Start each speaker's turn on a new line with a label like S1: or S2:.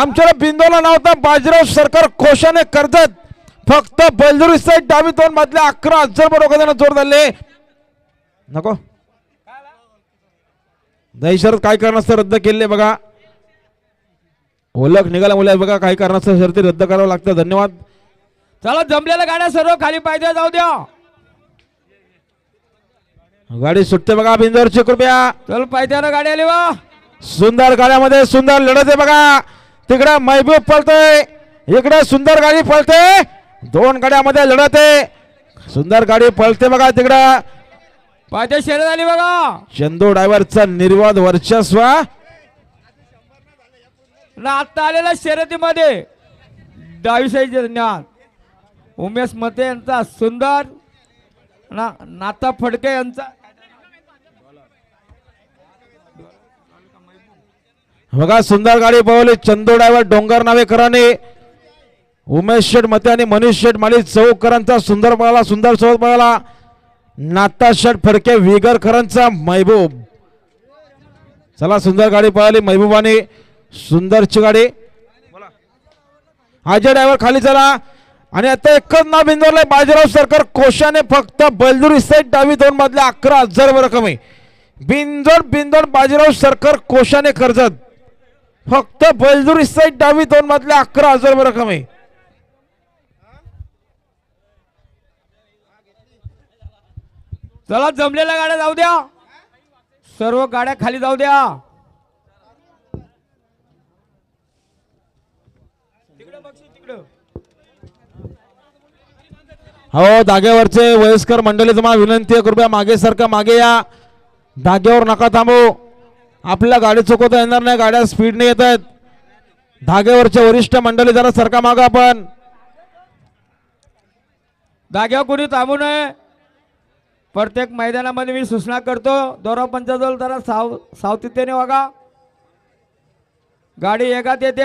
S1: आमच्याला बिंदोला नव्हता बाजीराव सरकार कोशाने कर्जत फक्त बलदुरी साईड डावी दोन मधल्या अकरा हजार बरोबर जोर धरले. नको. दहीशरद काय कारणास्तव रद्द केले बघा. ओलख निघाला मुले बघा काही कारणास्तव शर्ती रद्द करावं लागतं. धन्यवाद.
S2: चला जमलेल्या गाड्या सर्व खाली पाहिजे जाऊ द्या.
S1: गाडी सुटते बघा बिंदोरची कृपया.
S2: चल पाहिजे ना गाडी आली वा
S1: सुंदर गाड्यामध्ये सुंदर लढत आहे बघा. तिकडे महबूब पळतोय. इकडे सुंदर गाडी पळते. दोन गाड्यामध्ये लढत. आहे सुंदर गाडी पळते बघा तिकडं.
S2: पाहिजे शर्यत आली बघा.
S1: चंदू ड्रायव्हरचा निर्वाद वर्चस्व.
S2: आता आलेल्या शर्यतीमध्ये डावी साईडचे धन्यवाद उमेश मते यांचा सुंदर. ना नाता फडके यांचा
S1: बघा सुंदर गाडी पळवली. चंदू ड्रायव्हर डोंगर नावेकरांनी उमेश शेठ मते आणि मनीष शेठ माली चौकरांचा सुंदर पळाला सुंदर सोबत पळाला. नाता शेठ फडके विगरकरांचा महबूब. चला सुंदर गाडी पळाली महबूबाने. सुंदरची गाडी. अजय ड्रायव्हर खाली चला. आणि आता एकच नाव बिंदवलंय बाजीराव सरकार कोशाने फक्त बलदुरी साईड डावी दोन मधल्या अकरा हजार रक्कम आहे बिंदोड बिंदोड बाजीराव सरकार कोशाने कर्जत. फक्त बलदुरी साईड डावी दोन मधले अकरा हजार रक्कम आहे.
S2: चला जमलेल्या गाड्या जाऊ द्या. सर्व गाड्या खाली जाऊ द्या.
S1: हो धाग्यावरचे वयस्कर मंडळी तुम्हाला विनंती आहे कृपया मागे सारखं मागे या. धाग्यावर नका थांबू. आपल्या गाडी चुकवता येणार नाही गाड्या स्पीडने येत आहेत. धागेवरचे वरिष्ठ मंडळी जरा सरका मागा आपण.
S2: धाग्यावर कोणी थांबू नये. प्रत्येक मैदानामध्ये मी सूचना करतो दोरा पंचाजवळ जरा साव सावतितेने वागा. गाडी एकात येते.